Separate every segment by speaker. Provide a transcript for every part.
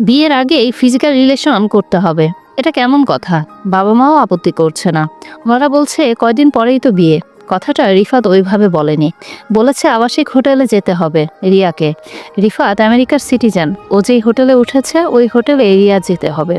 Speaker 1: বিয়ের আগেই physical relation করতে হবে। এটা কেমন কথা? বাবা মাও আপত্তি করছে না। ওরা বলছে, কয়দিন পরেই তো বিয়ে। কথাটা রিফাত ওইভাবে বলেনি। বলেছে, আবাসিক হোটেলে যেতে হবে রিয়াকে। রিফাত আমেরিকার সিটিজেন। ও যেই হোটেলে উঠেছে, ওই হোটেলে রিয়া যেতে হবে।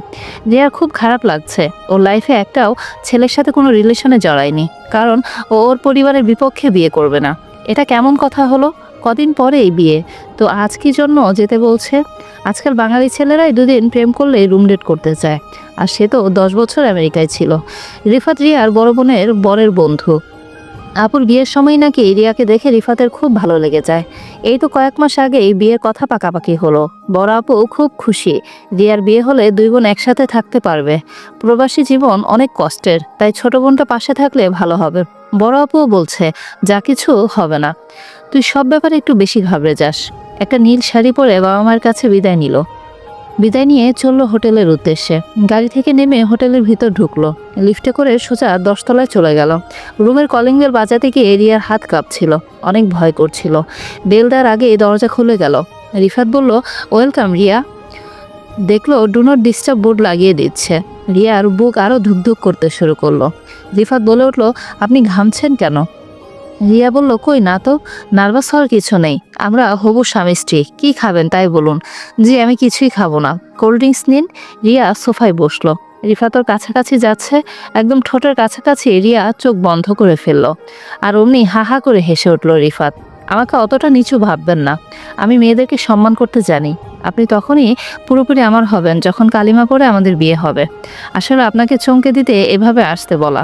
Speaker 1: রিয়ার খুব খারাপ লাগছে। ওর লাইফে একটাও ছেলের সাথে কোনো রিলেশনে জড়ায়নি। কারণ ও ওর পরিবারের বিপক্ষে বিয়ে করবে না। এটা কেমন কথা হলো? কদিন পরেই বিয়ে। তো আজ কি জন্য যেতে বলছে? আজকাল বাঙালি ছেলেরাই দুদিন প্রেম করলে রুম ডেট করতে চায়। আর সে তো দশ বছর আমেরিকায় ছিল। রিফাত রিয়ার বড় বোনের বরের বন্ধু। আপুর বিয়ের সময় নাকি রিয়াকে দেখে রিফাতের খুব ভালো লেগে যায়। এই তো কয়েক মাস আগেই বিয়ের কথা পাকাপাকি হলো। বড় আপু খুব খুশি। রিয়ার বিয়ে হলে দুই বোন একসাথে থাকতে পারবে। প্রবাসী জীবন অনেক কষ্টের, তাই ছোট বোনটা পাশে থাকলে ভালো হবে। বড় আপুও বলছে, যা কিছু হবে না। তুই সব ব্যাপারে একটু বেশি ঘাবড়ে যাস। একটা নীল শাড়ি পরে বাবা মার কাছে বিদায় নিল। বিদায় নিয়ে চলল হোটেলের উদ্দেশ্যে। গাড়ি থেকে নেমে হোটেলের ভিতর ঢুকলো। লিফটে করে সোজা দশতলায় চলে গেল। রুমের কলিং বেল বাজাতে গিয়ে রিয়ার হাত কাঁপছিল। অনেক ভয় করছিল। বেল দেওয়ার আগে দরজা খুলে গেল। রিফাত বলল, ওয়েলকাম, রিয়া। দেখল, ডু ডিস্টার্ব বোর্ড লাগিয়ে দিচ্ছে। রিয়ার বুক আরও ধুকধুক করতে শুরু করল। রিফাত বলে উঠল, আপনি ঘামছেন কেন? রিয়া বলল, কই না তো, নার্ভাস হওয়ার কিছু নেই। আমরা হবু স্বামী স্ত্রী, কী খাবেন তাই বলুন? জি, আমি কিছুই খাব না। কোল্ড ড্রিঙ্কস নিন। রিয়া সোফায় বসল। রিফাতর কাছাকাছি যাচ্ছে, একদম ঠোঁটের কাছাকাছি রিয়া চোখ বন্ধ করে ফেলল। আর অমনি হা হা করে হেসে উঠল রিফাত, আমাকে অতটা নিচু ভাববেন না। আমি মেয়েদেরকে সম্মান করতে জানি। আপনি তখনই পুরোপুরি আমার হবেন, যখন কালিমা পরে আমাদের বিয়ে হবে। আসলে আপনাকে চমকে দিতে এভাবে আসতে বলা।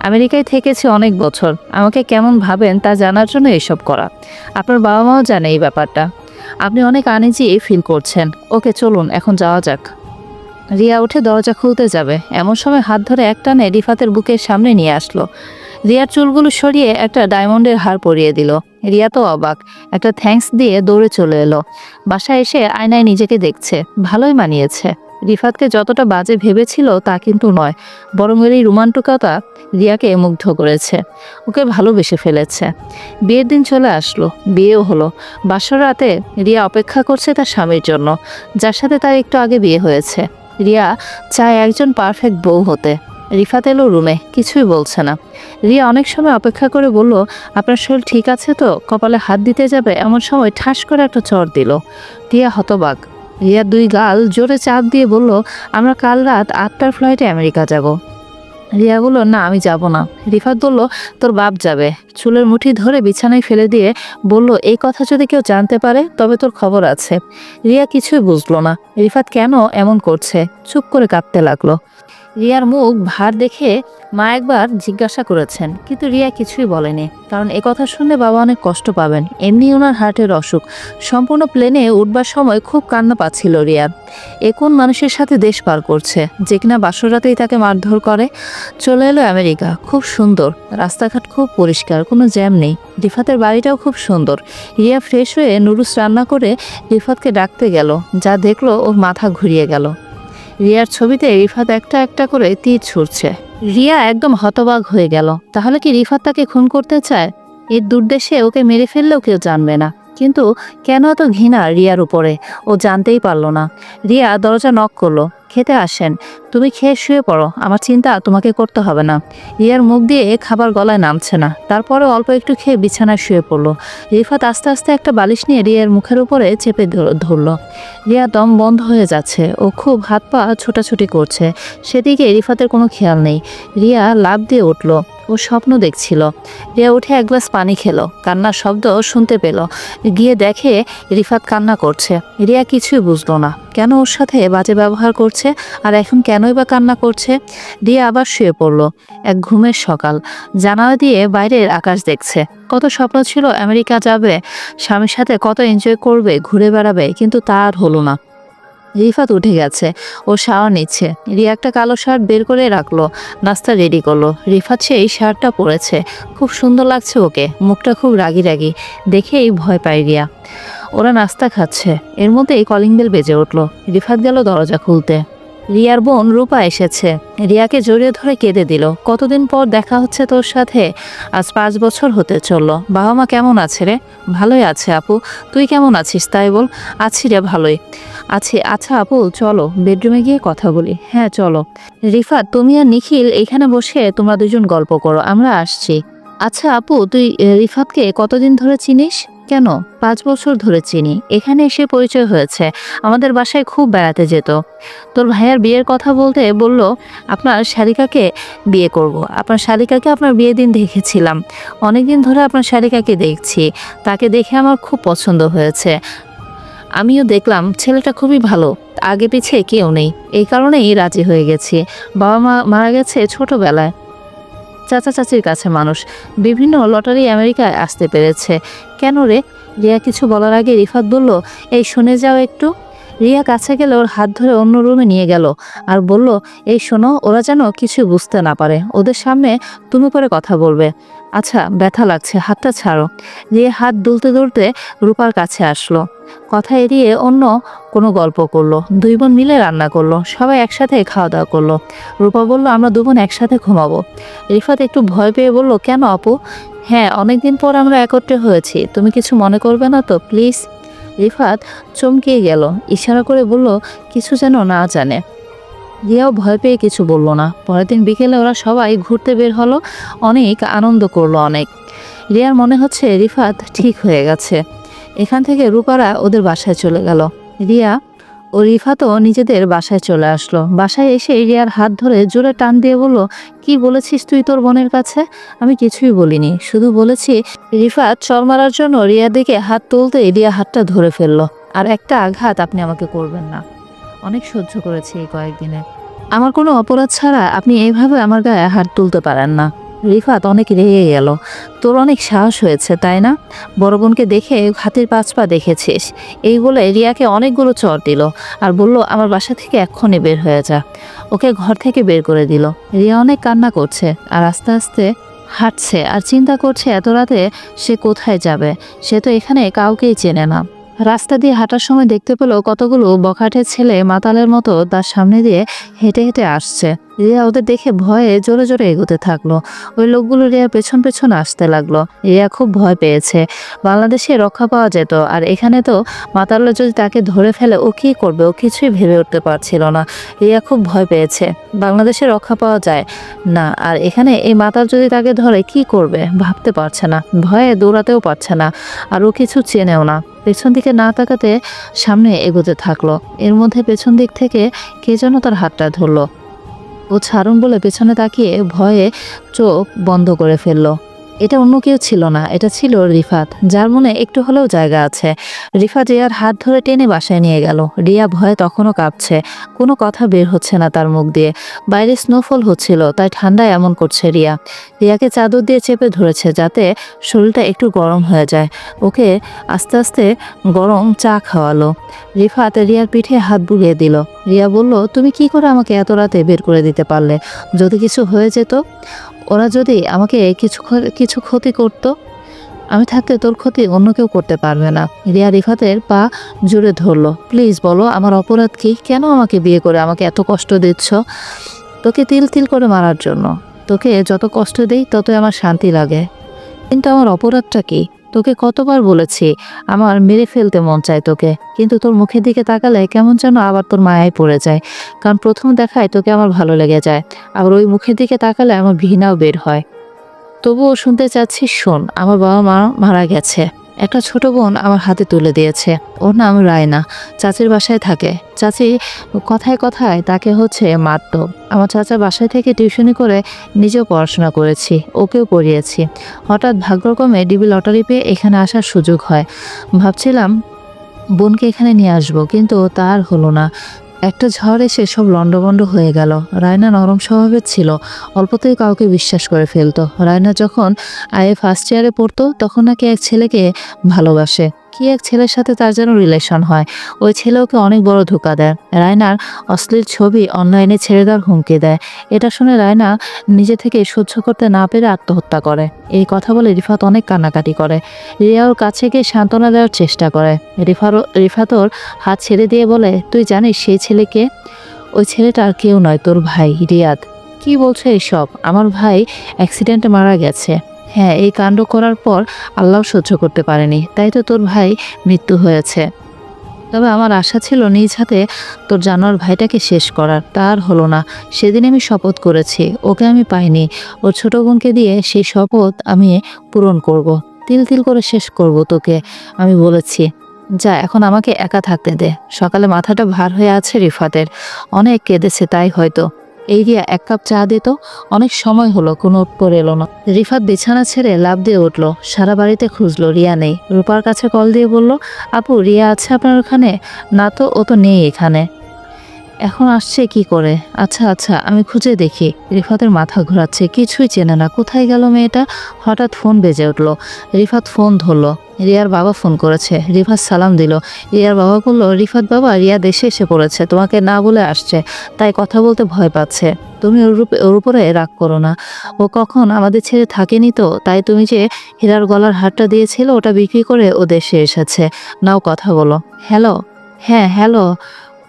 Speaker 1: আমেরিকায় থেকেছি অনেক বছর। আমাকে কেমন ভাবেন তা জানার জন্য এসব করা। আপনার বাবা মাও জানে এই ব্যাপারটা। আপনি অনেক আনিজি ফিল করছেন। ওকে, চলুন, এখন যাওয়া যাক। রিয়া উঠে দরজা খুলতে যাবে। এমন সময় হাত ধরে এক টানে রিফাতের বুকের সামনে নিয়ে আসলো। রিয়ার চুলগুলো সরিয়ে একটা ডায়মন্ডের হার পরিয়ে দিল। রিয়া তো অবাক। একটা থ্যাঙ্কস দিয়ে দৌড়ে চলে এলো। বাসায় এসে আয়নায় নিজেকে দেখছে। ভালোই মানিয়েছে। রিফাতকে যতটা বাজে ভেবেছিল তা কিন্তু নয়, বরং এর এই রোমান্টিকতা রিয়াকে মুগ্ধ করেছে। ওকে ভালোবেসে ফেলেছে। বিয়ের দিন চলে আসলো, বিয়েও হলো। বাসর রাতে রিয়া অপেক্ষা করছে তার স্বামীর জন্য, যার সাথে তার একটু আগে বিয়ে হয়েছে। রিয়া চায় একজন পারফেক্ট বউ হতে। রিফাত এলো রুমে, কিছুই বলছে না। রিয়া অনেক সময় অপেক্ষা করে বলল, আপনার শরীর ঠিক আছে তো? কপালে হাত দিতে যাবে? এমন সময় ঠাস করে একটা চর দিল। রিয়া হতবাক। রিয়ার দুই গাল জোরে চাপ দিয়ে বলল, আমরা কাল রাত আটটার ফ্লাইটে আমেরিকা যাব। রিয়া বলল, না, আমি যাব না। রিফাত বলল, তোর বাপ যাবে। চুলের মুঠি ধরে বিছানায় ফেলে দিয়ে বলল, এই কথা যদি কেউ জানতে পারে, তবে তোর খবর আছে। রিয়া কিছুই বুঝলো না। রিফাত কেন এমন করছে? চুপ করে কাঁদতে লাগল। রিয়ার মুখ ভার দেখে মা একবার জিজ্ঞাসা করেছেন, কিন্তু রিয়া কিছুই বলেনি, কারণ এ কথা শুনলে বাবা অনেক কষ্ট পাবেন। এমনি ওনার হার্টের অসুখ। সম্পূর্ণ প্লেনে উঠবার সময় খুব কান্না পাচ্ছিল রিয়ার এ কোন মানুষের সাথে দেশ পার করছে, যে কিনা বাসরাতেই তাকে মারধর করে? চলে এলো আমেরিকা, খুব সুন্দর। রাস্তাঘাট খুব পরিষ্কার, কোনো জ্যাম নেই। রিফাতের বাড়িটাও খুব সুন্দর। রিয়া ফ্রেশ হয়ে নুরুস রান্না করে রিফাতকে ডাকতে গেল, যা দেখল ওর মাথা ঘুরিয়ে গেল। রিয়ার ছবিতে রিফাত একটা একটা করে তীর ছুড়ছে। রিয়া একদম হতবাক হয়ে গেল। তাহলে কি রিফাত তাকে খুন করতে চায়? এর দুর্দেশে ওকে মেরে ফেললেও কেউ জানবে না। কিন্তু কেন এত ঘৃণা রিয়ার উপরে? ও জানতেই পারল না। রিয়া দরজা নক করল। খেতে আসেন। তুমি খেয়ে শুয়ে পড়ো, আমার চিন্তা তোমাকে করতে হবে না। রিয়ার মুখ দিয়ে খাবার গলায় নামছে না। তারপরে অল্প একটু খেয়ে বিছানায় শুয়ে পড়ল। রিফাত আস্তে আস্তে একটা বালিশ নিয়ে রিয়ার মুখের উপরে চেপে ধরল। রিয়া দম বন্ধ হয়ে যাচ্ছে। ও খুব হাত পা ছোটাছুটি করছে। সেদিকে রিফাতের কোনো খেয়াল নেই। রিয়া লাভ দিয়ে উঠল। ও স্বপ্ন দেখছিল। রিয়া উঠে এক গ্লাস পানি খেলো। কান্নার শব্দ শুনতে পেল। গিয়ে দেখে রিফাত কান্না করছে। রিয়া কিছুই বুঝলো না। কেন ওর সাথে বাজে ব্যবহার করছে আর এখন কেনই বা কান্না করছে? রিয়া আবার শুয়ে পড়ল। এক ঘুমের সকাল। জানালা দিয়ে বাইরের আকাশ দেখছে। কত স্বপ্ন ছিল, আমেরিকা যাবে, স্বামীর সাথে কত এনজয় করবে, ঘুরে বেড়াবে, কিন্তু তার হলো না। রিফাত উঠে গেছে। ও শাওয়ার নিচ্ছে। রিয়া একটা কালো শার্ট বের করে রাখল। নাস্তা রেডি করল। রিফাত সেই শার্টটা পরেছে। খুব সুন্দর লাগছে ওকে। মুখটা খুব রাগি রাগি। দেখেই ভয় পায় রিয়া। ওরা নাস্তা খাচ্ছে। এর মধ্যেই কলিং বেল বেজে উঠল। রিফাত গেল দরজা খুলতে। রিয়ার বোন রূপা এসেছে। রিয়াকে জড়িয়ে ধরে কেঁদে দিল। কতদিন পর দেখা হচ্ছে তোর সাথে? আজ পাঁচ বছর হতে চলল। বাবা মা কেমন আছে রে? ভালোই আছে আপু। তুই কেমন আছিস তাই বল? আছি রে ভালোই। আছি। আচ্ছা আপু, চলো, বেডরুমে গিয়ে কথা বলি। হ্যাঁ চলো। রিফাত তুমি আর নিখিল এখানে বসে তোমরা দুজন গল্প করো। আমরা আসছি। আচ্ছা আপু, তুই রিফাতকে কতদিন ধরে চিনিস? কেন? পাঁচ বছর ধরে চিনি। এখানে এসে পরিচয় হয়েছে। আমাদের বাসায় খুব বেড়াতে যেত। তোর ভাইয়ার বিয়ের কথা বলতে বলল, আপনার শালিকাকে বিয়ে করব। আপনার শালিকাকে আপনার বিয়ে দিন দেখেছিলাম। অনেক দিন ধরে আপনার শালিকাকে দেখছি। তাকে দেখে আমার খুব পছন্দ হয়েছে। আমিও দেখলাম, ছেলেটা খুবই ভালো। আগে পিছে কেউ নেই। এই কারণেই রাজি হয়ে গেছি। বাবা মা মারা গেছে ছোটবেলায়। চাচা চাচির কাছে মানুষ। বিভিন্ন লটারি আমেরিকায় আসতে পেরেছে। কেন রে? রিয়া কিছু বলার আগে রিফাত বলল, এই, শুনে যাও একটু। রিয়া কাছে গেলে ওর হাত ধরে অন্য রুমে নিয়ে গেল আর বলল, এই শোনো, ওরা যেন কিছু বুঝতে না পারে। ওদের সামনে তুমি করে কথা বলবে। আচ্ছা ব্যথা লাগছে, হাতটা ছাড়ো। রিয়া হাত দুলতে দুলতে রূপার কাছে আসলো। কথা এড়িয়ে অন্য কোনো গল্প করল। দুই বোন মিলে রান্না করল। সবাই একসাথে খাওয়া দাওয়া করল। রূপা বলল, আমরা দু বোন একসাথে ঘুমাবো। রিফাত একটু ভয় পেয়ে বলল, কেন আপু? হ্যাঁ অনেকদিন পর আমরা একত্রে হয়েছি। তুমি কিছু মনে করবে না তো, প্লিজ? রিফাত চমকিয়ে গেল, ইশারা করে বলল, কিছু যেন না জানে। রিয়াও ভয় পেয়ে কিছু বলল না। পরের দিন বিকেলে ওরা সবাই ঘুরতে বের হলো। অনেক আনন্দ করল অনেক। রিয়ার মনে হচ্ছে রিফাত ঠিক হয়ে গেছে। এখান থেকে রূপারা ওদের বাসায় চলে গেল। রিয়া ও রিফাতও নিজেদের বাসায় চলে আসলো। বাসায় এসে রিয়ার হাত ধরে জোরে টান দিয়ে বলল, কি বলেছিস তুই তোর বোনের কাছে? আমি কিছুই বলিনি, শুধু বলেছি রিফাত চর মারার জন্য রিয়ার দিকে হাত তুলতে রিয়া হাতটা ধরে ফেলল। আর একটা আঘাত আপনি আমাকে করবেন না। অনেক সহ্য করেছি এই কয়েকদিনে। আমার কোনো অপরাধ ছাড়া আপনি এইভাবে আমার গায়ে হাত তুলতে পারেন না। রিফাত অনেক রেগে গেল। তোর অনেক সাহস হয়েছে, তাই না? বড় বোনকে দেখে হাতির পাঁচ পা দেখেছিস। এই বলে রিয়াকে অনেকগুলো চর দিল আর বলল, আমার বাসা থেকে এক্ষুনি বের হয়ে যা। ওকে ঘর থেকে বের করে দিল। রিয়া অনেক কান্না করছে আর আস্তে আস্তে হাঁটছে আর চিন্তা করছে, এত রাতে সে কোথায় যাবে? সে তো এখানে কাউকেই চেনে না। রাস্তা দিয়ে হাঁটার সময় দেখতে পেল কতগুলো বখাটের ছেলে মাতালের মতো তার সামনে দিয়ে হেঁটে হেঁটে আসছে। রিয়া ওদের দেখে ভয়ে জোরে জোরে এগোতে থাকল। ওই লোকগুলো রিয়া পেছন পেছন আসতে লাগল। রিয়া খুব ভয় পেয়েছে। বাংলাদেশে রক্ষা পাওয়া যেত, আর এখানে তো মাতাল্লা যদি তাকে ধরে ফেলে, ও কী করবে? ও কিছুই ভেবে উঠতে পারছিল না। রিয়া খুব ভয় পেয়েছে। বাংলাদেশে রক্ষা পাওয়া যায়? না, আর এখানে এই মাতাল যদি তাকে ধরে, কি করবে? ভাবতে পারছে না। ভয়ে দৌড়াতেও পারছে না। আর ও কিছু চেনেও না। পেছন দিকে না তাকাতে সামনে এগোতে থাকল। এর মধ্যে পেছন দিক থেকে কে যেন তার হাতটা ধরলো। ও ছাড়ুন বলে পেছনে তাকিয়ে ভয়ে চোখ বন্ধ করে ফেলল। এটা অন্য কেউ ছিল না, এটা ছিল রিফাত, যার মনে একটু হলেও জায়গা আছে। রিফাত রিয়ার হাত ধরে টেনে বাসায় নিয়ে গেল। রিয়া ভয়ে তখনও কাঁপছে। কোনো কথা বের হচ্ছে না তার মুখ দিয়ে। বাইরে স্নোফল হচ্ছিল, তাই ঠান্ডায় এমন করছে রিয়া। রিয়াকে চাদর দিয়ে চেপে ধরেছে যাতে শরীরটা একটু গরম হয়ে যায়। ওকে আস্তে আস্তে গরম চা খাওয়ালো। রিফাত রিয়ার পিঠে হাত বুলিয়ে দিল। রিয়া বলল, তুমি কি করে আমাকে এত রাতে বের করে দিতে পারলে? যদি কিছু হয়ে যেত ওরা যদি আমাকে কিছু কিছু ক্ষতি করত, আমি থাকতে তোর ক্ষতি অন্য কেউ করতে পারবে না। রিয়া রিফাতের পা জুড়ে ধরলো। প্লিজ বলো, আমার অপরাধ কি? কেন আমাকে বিয়ে করে আমাকে এত কষ্ট দিচ্ছ? তোকে তিল তিল করে মারার জন্য। তোকে যত কষ্ট দেই, ততই আমার শান্তি লাগে। কিন্তু আমার অপরাধটা কি তোকে কতবার বলেছি, আমার মেরে ফেলতে মন চায় তোকে। কিন্তু তোর মুখের দিকে তাকালে কেমন যেন আবার তোর মায়ায় পড়ে যায়। কারণ প্রথম দেখায় তোকে আমার ভালো লেগে যায়, আবার ওই মুখের দিকে তাকালে আমার ঘৃণাও বের হয়। তবুও শুনতে চাচ্ছি, শোন, আমার বাবা মা মারা গেছে। একটা ছোট বোন আমার হাতে তুলে দিয়েছে। ওর নাম রায়না। চাচির বাসায় থাকে। চাচি কথায় কথায় তাকে হচ্ছে মারত। আমার চাচা বাসায় থেকে টিউশনি করে নিজেও পড়াশোনা করেছি, ওকেও পড়িয়েছি। হঠাৎ ভাগ্যক্রমে ডিবি লটারি পেয়ে এখানে আসার সুযোগ হয়। ভাবছিলাম বোনকে এখানে নিয়ে আসব, কিন্তু তার হলো না। একটা ঝড় এসে সব লণ্ডভণ্ড হয়ে গেল। রায়না নরম স্বভাবের ছিল, অল্পতেই কাউকে বিশ্বাস করে ফেলতো। রায়না যখন আয়ে ফার্স্ট ইয়ারে পড়তো, তখন নাকি এক ছেলেকে ভালোবাসে। কি এক ছেলের সাথে তার যেন রিলেশন হয়? ওই ছেলে ওকে অনেক বড় ধোকা দেয়। রায়নার অশ্লীল ছবি অনলাইনে ছেড়ে দেওয়ার হুমকি দেয়। এটা শুনে রায়না নিজে থেকে সহ্য করতে না পেরে আত্মহত্যা করে। এই কথা বলে রিফাত অনেক কান্নাকাটি করে। রিয়া ওর কাছে গিয়ে সান্ত্বনা দেওয়ার চেষ্টা করে। রিফার রিফাত ওর হাত ছেড়ে দিয়ে বলে, তুই জানিস সেই ছেলেকে? ওই ছেলেটা আর কেউ নয়, তোর ভাই, রিয়াদ। কি বলছো এইসব আমার ভাই অ্যাক্সিডেন্টে মারা গেছে। হ্যাঁ এই কাণ্ড করার পর আল্লাহ সহ্য করতে পারেনি। তাই তো তোর ভাই মৃত্যু হয়েছে। তবে আমার আশা ছিল নিজ হাতে তোর জানোয়ার ভাইটাকে শেষ করার। তার হলো না। সেদিন আমি শপথ করেছি। ওকে আমি পাইনি। ওর ছোট বোনকে দিয়ে সেই শপথ আমি পূরণ করব। তিল তিল করে শেষ করব তোকে, আমি বলেছি। যা, এখন আমাকে একা থাকতে দে। সকালে মাথাটা ভার হয়ে আছে রিফাতের। অনেক কেঁদেছে তাই হয়তো। এই রিয়া এক কাপ চা দিত অনেক সময় হলো, কোনো উত্তর এলো না। রিফাত বিছানা ছেড়ে লাভ দিয়ে উঠল। সারা বাড়িতে খুঁজলো, রিয়া নেই। রূপার কাছে কল দিয়ে বলল, আপু, রিয়া আছে আপনার ওখানে? না তো, ও তো নেই এখানে। এখন আসছে কি করে? আচ্ছা আচ্ছা আমি খুঁজে দেখি। রিফাতের মাথা ঘোরাচ্ছে, কিছুই চেনে না। কোথায় গেল মেয়েটা? হঠাৎ ফোন বেজে উঠল। রিফাত ফোন ধরলো। রিয়ার বাবা ফোন করেছে। রিফাত সালাম দিল। রিয়ার বাবা বলল, রিফাত বাবা, রিয়া দেশে এসে পড়েছে। তোমাকে না বলে আসছে। তাই কথা বলতে ভয় পাচ্ছে। তুমি ওর ওর উপরে রাগ করো না। ও কখন আমাদের ছেড়ে থাকেনি তো? তাই তুমি যে হীরার গলার হারটা দিয়েছিল, ওটা বিক্রি করে ও দেশে এসেছে। নাও কথা বলো। হ্যালো? হ্যাঁ হ্যালো?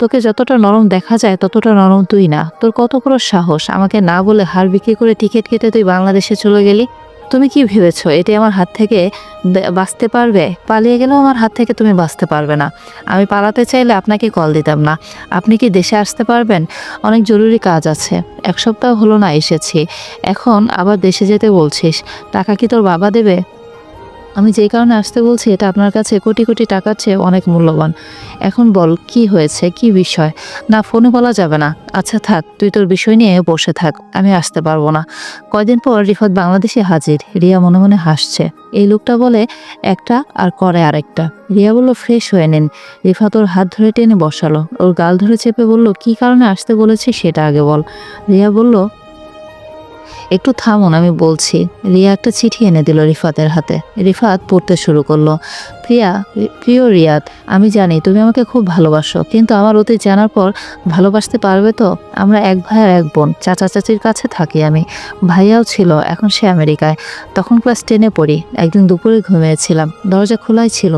Speaker 1: তোকে যতটা নরম দেখা যায় ততটা নরম তুই না। তোর কত বড় সাহস? আমাকে না বলে হার বিক্রি করে টিকিট কেটে তুই বাংলাদেশে চলে গেলি? তুমি কি ভেবেছো এটি আমার হাত থেকে বাঁচতে পারবে? পালিয়ে গেলেও আমার হাত থেকে তুমি বাঁচতে পারবে না। আমি পালাতে চাইলে আপনাকে কল দিতাম না। আপনি কি দেশে আসতে পারবেন? অনেক জরুরি কাজ আছে। এক সপ্তাহ হলো না এসেছি। এখন আবার দেশে যেতে বলছিস। টাকা কি তোর বাবা দেবে? আমি যেই কারণে আসতে বলছি, এটা আপনার কাছে কোটি কোটি টাকার চেয়ে অনেক মূল্যবান। এখন বল, কি হয়েছে? কি বিষয়? না, ফোনে বলা যাবে না। আচ্ছা থাক, তুই তোর বিষয় নিয়ে বসে থাক, আমি আসতে পারব না। কয়দিন পর রিফাত বাংলাদেশে হাজির। রিয়া মনে মনে হাসছে। এই লোকটা বলে, একটা আর করে আরেকটা। রিয়া বলল, ফ্রেশ হয়ে নিন। রিফাত ওর হাত ধরে টেনে বসালো। ওর গাল ধরে চেপে বলল, কি কারণে আসতে বলেছি সেটা আগে বল। রিয়া বলল একটু থামুন, আমি বলছি। রিয়া একটা চিঠি এনে দিল রিফাতের হাতে। রিফাত পড়তে শুরু করল। প্রিয়া প্রিয় রিয়াদ, আমি জানি তুমি আমাকে খুব ভালোবাসো, কিন্তু আমার অতীত জানার পর ভালোবাসতে পারবে তো? আমরা এক ভাই এক বোন, চাচা চাচির কাছে থাকি আমি। ভাইয়াও ছিল, এখন সে আমেরিকায়। তখন ক্লাস টেনে পড়ি, একদিন দুপুরে ঘুমিয়েছিলাম। দরজা খোলাই ছিল।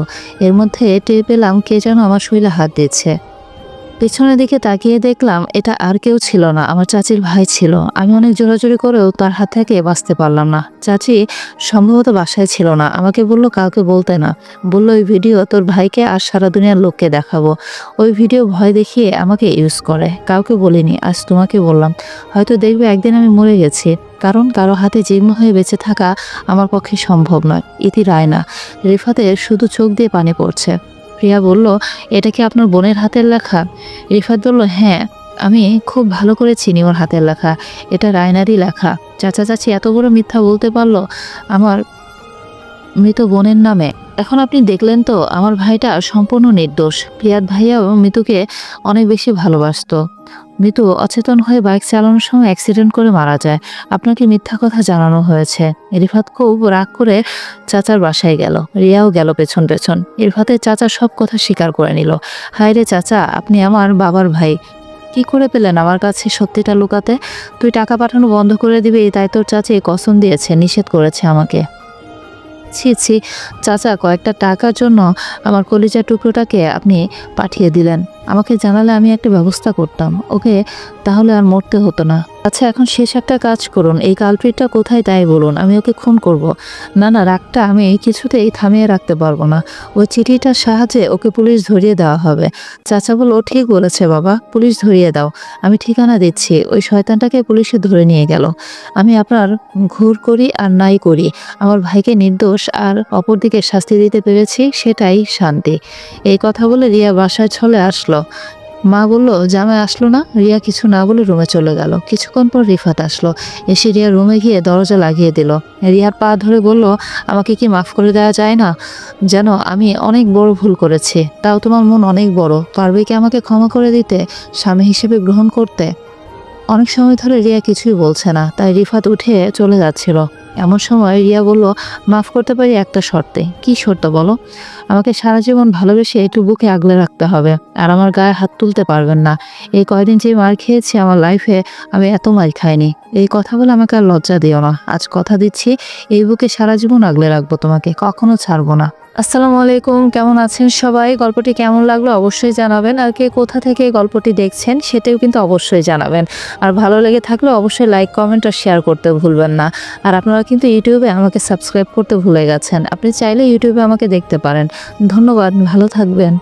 Speaker 1: এর মধ্যে টের পেলাম কে যেন আমার শরীরে হাত দিচ্ছে পেছনের দিকে তাকিয়ে দেখলাম এটা আর কেউ ছিল না, আমার চাচির ভাই ছিল। আমি অনেক জোরাজোরি করেও তার হাত থেকে বাঁচতে পারলাম না। চাচি সম্ভবত বাসায় ছিল না, আমাকে বলল কাউকে বলতে না। বলল, ওই ভিডিও তোর ভাইকে আর সারা দুনিয়ার লোককে দেখাবো। ওই ভিডিও ভয় দেখিয়ে আমাকে ইউজ করে। কাউকে বলিনি, আজ তোমাকে বললাম। হয়তো দেখবে একদিন আমি মরে গেছি। কারণ কারও হাতে জীর্ণ হয়ে বেঁচে থাকা আমার পক্ষে সম্ভব নয়। ইতি রায় না। রিফাতের শুধু চোখ দিয়ে পানি পড়ছে। প্রিয়া বলল, এটা কি আপনার বোনের হাতের লেখা? রিফাত বলল হ্যাঁ আমি খুব ভালো করে চিনি ওর হাতের লেখা। এটা রায়নারই লেখা। চাচা চাচি এত বড় মিথ্যা বলতে পারল আমার মৃত বোনের নামে। এখন আপনি দেখলেন তো, আমার ভাইটা সম্পূর্ণ নির্দোষ। প্রিয়াদ ভাইয়াও মৃতুকে অনেক বেশি ভালোবাসতো। মৃত্যু অচেতন হয়ে বাইক চালানোর সময় অ্যাক্সিডেন্ট করে মারা যায়। আপনাকে মিথ্যা কথা জানানো হয়েছে। রিফাত খুব রাগ করে চাচার বাসায় গেল। রিয়াও গেল পেছন পেছন। ইরফাতের চাচা সব কথা স্বীকার করে নিল। হায় রে চাচা, আপনি আমার বাবার ভাই। কি করে পেলেন আমার কাছে সত্যিটা লুকাতে? তুই টাকা পাঠানো বন্ধ করে দিবি, তাই তোর চাচি কসম দিয়েছে, নিষেধ করেছে আমাকে। ছি ছি, চাচা, কয়েকটা টাকার জন্য আমার কলিজার টুকরোটাকে আপনি পাঠিয়ে দিলেন। আমাকে জানালে আমি একটা ব্যবস্থা করতাম, ওকে? তাহলে আর মরতে হতো না। আচ্ছা এখন শেষ একটা কাজ করুন। এই কালপ্রিটটা কোথায় তাই বলুন, আমি ওকে খুন করব। না না, রাগটা আমি কিছুতেই থামিয়ে রাখতে পারব না। ওই চিঠিটার সাহায্যে ওকে পুলিশ ধরিয়ে দেওয়া হবে। চাচা বলল ঠিক বলেছে বাবা, পুলিশ ধরিয়ে দাও। আমি ঠিকানা দিচ্ছি। ওই শয়তানটাকে পুলিশে ধরে নিয়ে গেল। আমি আপনার ঘুর করি আর নাই করি। আমার ভাইকে নির্দোষ আর অপরদিকে শাস্তি দিতে পেরেছি, সেটাই শান্তি। এই কথা বলে রিয়া বাসায় চলে আসলো। মা বলল, জামাই আসলো না? রিয়া কিছু না বলে রুমে চলে গেল। কিছুক্ষণ পর রিফাত আসলো। এসে রিয়া রুমে গিয়ে দরজা লাগিয়ে দিল। রিয়ার পা ধরে বলল, আমাকে কি মাফ করে দেওয়া যায় না? যেন আমি অনেক বড় ভুল করেছি। তাও তোমার মন অনেক বড়। পারবে কি আমাকে ক্ষমা করে দিতে? স্বামী হিসেবে গ্রহণ করতে? অনেক সময় ধরে রিয়া কিছুই বলছে না, তাই রিফাত উঠে চলে যাচ্ছিল। এমন সময় রিয়া বলল, মাফ করতে পারি একটা শর্তে। কি শর্ত বলো? আমাকে সারা জীবন ভালোবেসে একটু বুকে আগলে রাখতে হবে। আর আমার গায়ে হাত তুলতে পারবেন না। এই কয়দিন যে মার খেয়েছি আমার লাইফে আমি এত মার খাইনি। এই কথা বলে আমাকে আর লজ্জা দিও না। আজ কথা দিচ্ছি, এই বুকে সারা জীবন আগলে রাখব তোমাকে, কখনো ছাড়বো না। আসসালামু আলাইকুম, কেমন আছেন সবাই? গল্পটি কেমন লাগল অবশ্যই জানাবেন। আর কে কোথা থেকে গল্পটি দেখছেন সেটাও কিন্তু অবশ্যই জানাবেন। আর ভালো লেগে থাকলে অবশ্যই লাইক কমেন্ট আর শেয়ার করতে ভুলবেন না। আর আপনারা কিন্তু ইউটিউবে আমাকে সাবস্ক্রাইব করতে ভুলে গেছেন। আপনি চাইলে ইউটিউবে আমাকে দেখতে পারেন। ধন্যবাদ ভালো থাকবেন।